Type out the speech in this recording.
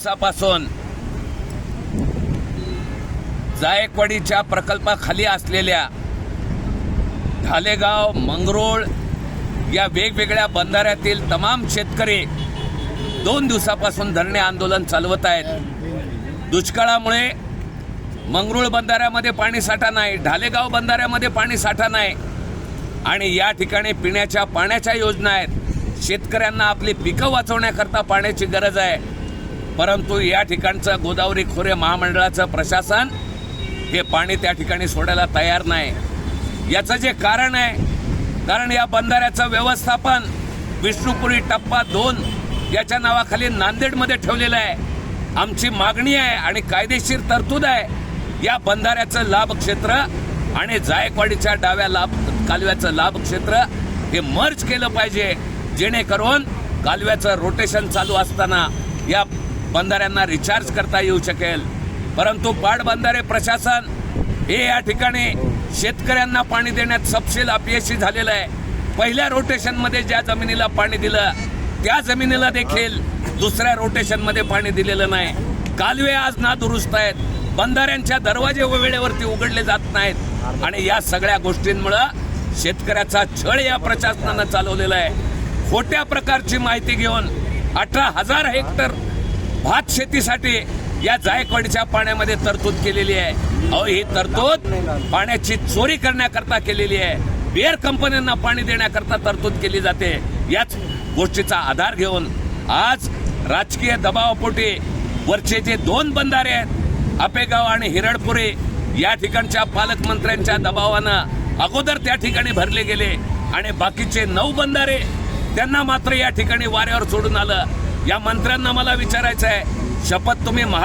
दिवसापासून जायकवाडीच्या प्रकल्पाखाली असलेल्या ढालेगाव मंगरोळ या वेगवेगळ्या बंधाऱ्यातील तमाम शेतकरी दोन दिवसापासून धरणे आंदोलन चालवत आहेत. दुष्काळामुळे मंगरुळ बंधाऱ्यामध्ये पाणी साठा नाही ढालेगाव बंधाऱ्यामध्ये पाणी साठा नाही आणि या ठिकाणी पिण्याच्या पाण्याच्या योजना आहेत. शेतकऱ्यांना आपली पिकं वाचवण्याकरता पाण्याची गरज आहे. परंतु या ठिकाणचं गोदावरी खोरे महामंडळाचं प्रशासन हे पाणी त्या ठिकाणी सोडायला तयार नाही. याचं जे कारण आहे कारण या बंधाऱ्याचं व्यवस्थापन विष्णुपुरी टप्पा दोन याच्या नावाखाली नांदेडमध्ये ठेवलेलं आहे. आमची मागणी आहे आणि कायदेशीर तरतूद आहे या बंधाऱ्याचं लाभ क्षेत्र आणि जायकवाडीच्या डाव्या लाभ कालव्याचं लाभ क्षेत्र हे मर्ज केलं पाहिजे जेणेकरून कालव्याचं रोटेशन चालू असताना या बंधाऱ्यांना रिचार्ज करता येऊ शकेल. परंतु पाटबंधारे प्रशासन हे या ठिकाणी शेतकऱ्यांना पाणी देण्यात सपशेल अपयशी झालेलं आहे. पहिल्या रोटेशनमध्ये ज्या जमिनीला पाणी दिलं त्या जमिनीला देखील दुसऱ्या रोटेशनमध्ये पाणी दिलेलं नाही. कालवे आज नादुरुस्त आहेत. बंधाऱ्यांच्या दरवाजे वेळेवरती उघडले जात नाहीत. आणि या सगळ्या गोष्टींमुळं शेतकऱ्याचा छळ या प्रशासनानं चालवलेला आहे. खोट्या प्रकारची माहिती घेऊन अठरा हजार हेक्टर भात शेतीसाठी या जायकवाडीच्या पाण्यामध्ये तरतूद केलेली आहे. अहो ही तरतूद पाण्याची चोरी करण्याकरता केलेली आहे. बिअर कंपन्यांना पाणी देण्याकरता तरतूद केली जाते. याच गोष्टीचा आधार घेऊन आज राजकीय दबावापोटी वरचे जे दोन बंधारे आहेत आपेगाव आणि हिरडपुरी या ठिकाणच्या पालकमंत्र्यांच्या दबावानं अगोदर त्या ठिकाणी भरले गेले आणि बाकीचे नऊ बंधारे त्यांना मात्र या ठिकाणी वाऱ्यावर सोडून आलं. या मंत्र्यांना मला विचारायचं आहे शपथ तुम्ही महा